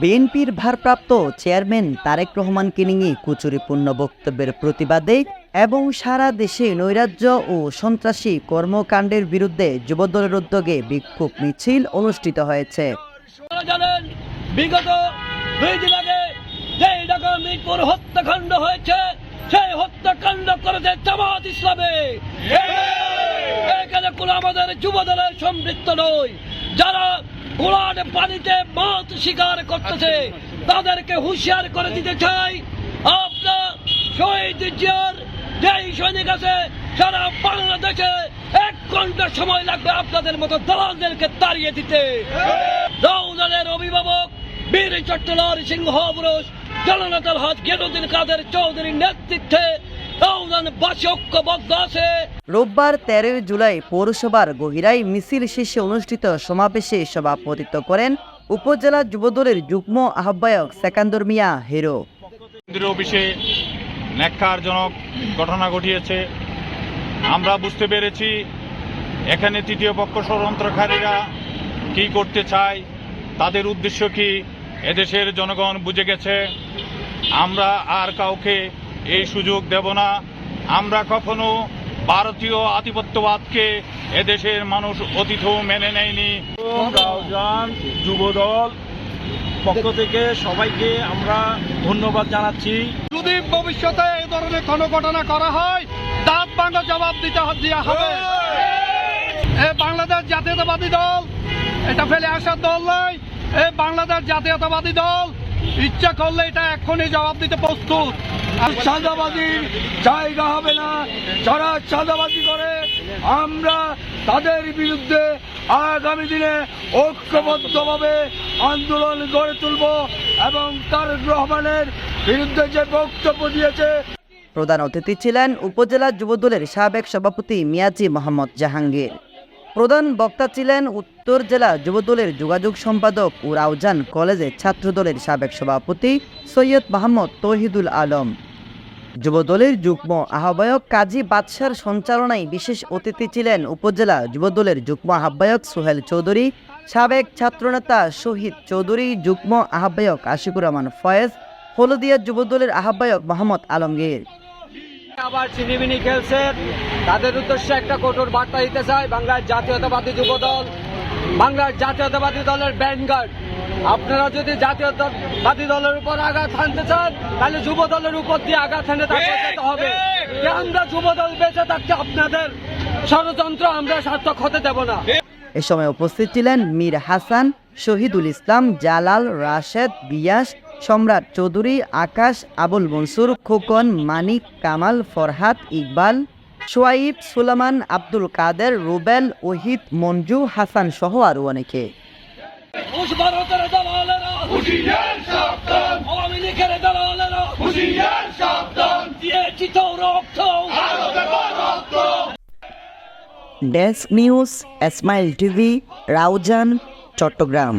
বিএনপির ভারপ্রাপ্ত চেয়ারম্যান তারেক রহমানকে নিয়ে কুচুরিপূর্ণ বক্তব্যের প্রতিবাদে এবং সারা দেশে নৈরাজ্য ও সন্ত্রাসী কর্মকাণ্ডের বিরুদ্ধে যুবদলের উদ্যোগে বিক্ষোভ মিছিল অনুষ্ঠিত হয়েছে। জানেন বিগত দুই দিন আগে যে ঢাকা মিরপুর হত্যাকাণ্ড হয়েছে সেই হত্যাকাণ্ড করেছে জামাত ইসলামে। কোনো আমাদের যুব দলের সম্পৃক্ত নয় যারা গোলার পানিতে মাছ শিকার করতেছে, তাদেরকে হুঁশিয়ার করে দিতে চাই। আপনার শহীদ জিয়ার যেই সৈনিক আছে, সারা বাংলাদেশে এক ঘণ্টা সময় লাগবে আপনাদের মতো দালালদেরকে তাড়িয়ে দিতে। রৌদানের অভিভাবক বীর চট্টলার সিংহ পুরুষ জননেতার হাত গেরুদ্দিন কাদের চৌধুরীর নেতৃত্বে রোববার তেরোই জুলাই পৌরসভার গহিরায় মিছিল শেষে অনুষ্ঠিত সমাবেশে সভাপতিত্ব করেন উপজেলা যুবদলের যুগ্ম আহ্বায়ক সেকান্দর মিয়া হিরো। কেন্দ্রীয় অফিসে ন্যাক্কারজনক ঘটনা ঘটিয়েছে। আমরা বুঝতে পেরেছি এখানে তৃতীয় পক্ষ ষড়যন্ত্রকারীরা কি করতে চায় তাদের উদ্দেশ্য কি এদেশের জনগণ বুঝে গেছে। আমরা আর কাউকে এই সুযোগ দেব না। আমরা কখনো ভারতীয় আধিপত্যবাদকে এদেশের মানুষ অতিথ মেনে নেয়নি। যুবদল পক্ষ থেকে সবাইকে আমরা ধন্যবাদ জানাচ্ছি। যদি ভবিষ্যতে এই ধরনের কোনো ঘটনা করা হয় দাঁত ভাঙা জবাব দিতে দেওয়া হবে। এ বাংলাদেশ জাতীয়তাবাদী দল এটা ফেলে আসার দল নয়। এ বাংলাদেশ জাতীয়তাবাদী দল ইচ্ছা করলে এটা এক্ষুনি জবাব দিতে প্রস্তুত। চাঁদাবাজির জায়গা হবে না। যারা চাঁদাবাজি করে, আমরা তাদের বিরুদ্ধে আগামী দিনে ঐক্যবদ্ধভাবে আন্দোলন গড়ে তুলব এবং তারেক রহমানের বিরুদ্ধে যে বক্তব্য দিয়েছে, প্রধান অতিথি ছিলেন উপজেলা যুবদলের সাবেক সভাপতি মিয়াজি মোহাম্মদ জাহাঙ্গীর। প্রধান বক্তা ছিলেন উত্তর জেলা যুবদলের যোগাযোগ সম্পাদক ও রাউজান কলেজের ছাত্রদলের সাবেক সভাপতি সৈয়দ মাহমদ তহিদুল আলম। যুবদলের যুগ্ম আহ্বায়ক কাজী বাদশার সঞ্চালনায় বিশেষ অতিথি ছিলেন উপজেলা যুবদলের যুগ্ম আহ্বায়ক সোহেল চৌধুরী, সাবেক ছাত্রনেতা শহীদ চৌধুরী, যুগ্ম আহ্বায়ক আশিকুর রহমান ফয়েজ, হলদিয়া যুবদলের আহ্বায়ক মোহাম্মদ আলমগীর। আবার চিনিমিনি খেলছে। তাদের উদ্দেশ্যে একটা কঠোর বার্তা দিতে চায় বাংলার জাতীয়তাবাদী যুব দল বাংলার জাতীয়তাবাদী দলের ব্যানগার্ড আপনারা যদি জাতীয়তাবাদী দলের উপর আঘাত হানতে চান তাহলে যুব দলের উপর দিয়ে আঘাত হানে যেতে হবে। আমরা যুব দল বেঁচে থাকতে আপনাদের ষড়যন্ত্র আমরা সার্থক হতে দেব না। এ সময় উপস্থিত ছিলেন মীর হাসান শহীদুল ইসলাম জালাল রাশেদ বিয়াস সম্রাট চৌধুরী আকাশ আবুল মনসুর খোকন মানিক কামাল ফরহাদ ইকবাল সোয়াইব, সুলামান, আব্দুল কাদের, রুবেল, ওহিদ, মঞ্জু, হাসান সহ আরও অনেকে। Desk news, Ismail TV, Raozan, Chattogram.